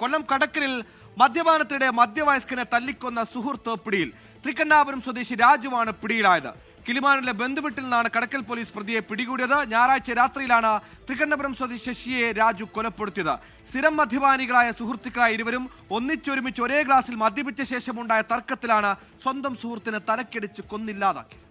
കൊല്ലം കടക്കലിൽ മദ്യപാനത്തിനിടെ മദ്യവയസ്കനെ തല്ലിക്കൊന്ന സുഹൃത്ത് പിടിയിൽ. തൃക്കണ്ണാപുരം സ്വദേശി രാജുവാണ് പിടിയിലായത്. കിളിമാനിലെ ബന്ധുവീട്ടിൽ നിന്നാണ് കടക്കൽ പോലീസ് പ്രതിയെ പിടികൂടിയത്. ഞായറാഴ്ച രാത്രിയിലാണ് തൃക്കണ്ണപുരം സ്വദേശി ശശിയെ രാജു കൊലപ്പെടുത്തിയത്. സ്ഥിരം മദ്യപാനികളായ സുഹൃത്തുക്കളായ ഇരുവരും ഒന്നിച്ചൊരുമിച്ച് ഒരേ ഗ്ലാസിൽ മദ്യപിച്ച ശേഷമുണ്ടായ തർക്കത്തിലാണ് സ്വന്തം സുഹൃത്തിനെ തലക്കടിച്ച് കൊന്നില്ലാതാക്കിയത്.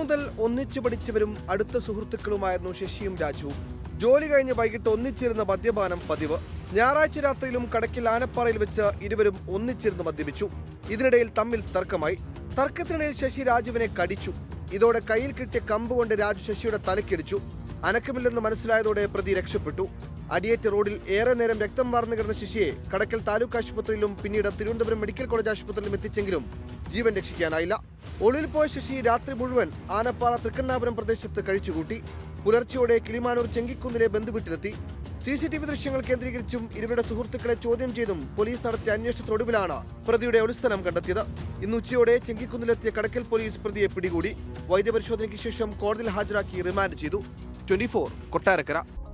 മുതൽ ഒന്നിച്ചു പഠിച്ചവരും അടുത്ത സുഹൃത്തുക്കളുമായിരുന്നു ശശിയും രാജുവും. ജോലി കഴിഞ്ഞ് വൈകിട്ട് ഒന്നിച്ചിരുന്ന മദ്യപാനം പതിവ്. ഞായറാഴ്ച രാത്രിയിലും കടക്കിൽ ആനപ്പാറയിൽ വെച്ച് ഇരുവരും ഒന്നിച്ചിരുന്ന് മദ്യപിച്ചു. ഇതിനിടയിൽ തമ്മിൽ തർക്കമായി. തർക്കത്തിനിടയിൽ ശശി രാജുവിനെ കടിച്ചു. ഇതോടെ കയ്യിൽ കിട്ടിയ കമ്പ് കൊണ്ട് രാജു ശശിയുടെ തലക്കിടിച്ചു അനക്കമില്ലെന്ന് മനസ്സിലായതോടെ പ്രതി രക്ഷപ്പെട്ടു. അടിയേറ്റ റോഡിൽ ഏറെ നേരം രക്തം വാർന്നു കിടന്ന ശിശിയെ കടക്കൽ താലൂക്ക് ആശുപത്രിയിലും പിന്നീട് തിരുവനന്തപുരം മെഡിക്കൽ കോളേജ് ആശുപത്രിയിലും എത്തിച്ചെങ്കിലും ജീവൻ രക്ഷിക്കാനായില്ല. ഒളിവിൽ പോയ ശശി രാത്രി മുഴുവൻ ആനപ്പാറ തൃക്കണ്ണാപുരം പ്രദേശത്ത് കഴിച്ചുകൂട്ടി. പുലർച്ചെയോടെ കിളിമാനൂർ ചെങ്കിക്കുന്നിലെ ബന്ധുവീട്ടിലെത്തി. സി സി ടി വി ദൃശ്യങ്ങൾ കേന്ദ്രീകരിച്ചും ഇരുവരുടെ സുഹൃത്തുക്കളെ ചോദ്യം ചെയ്തും പോലീസ് നടത്തിയ അന്വേഷണത്തൊടുവിലാണ് പ്രതിയുടെ ഒളിസ്ഥലം കണ്ടെത്തിയത്. ഇന്ന് ഉച്ചയോടെ ചെങ്കിക്കുന്നിലെത്തിയ കടക്കൽ പോലീസ് പ്രതിയെ പിടികൂടി. വൈദ്യപരിശോധനയ്ക്ക് ശേഷം കോടതിയിൽ ഹാജരാക്കി റിമാൻഡ് ചെയ്തു. Twenty four Kottarakkara.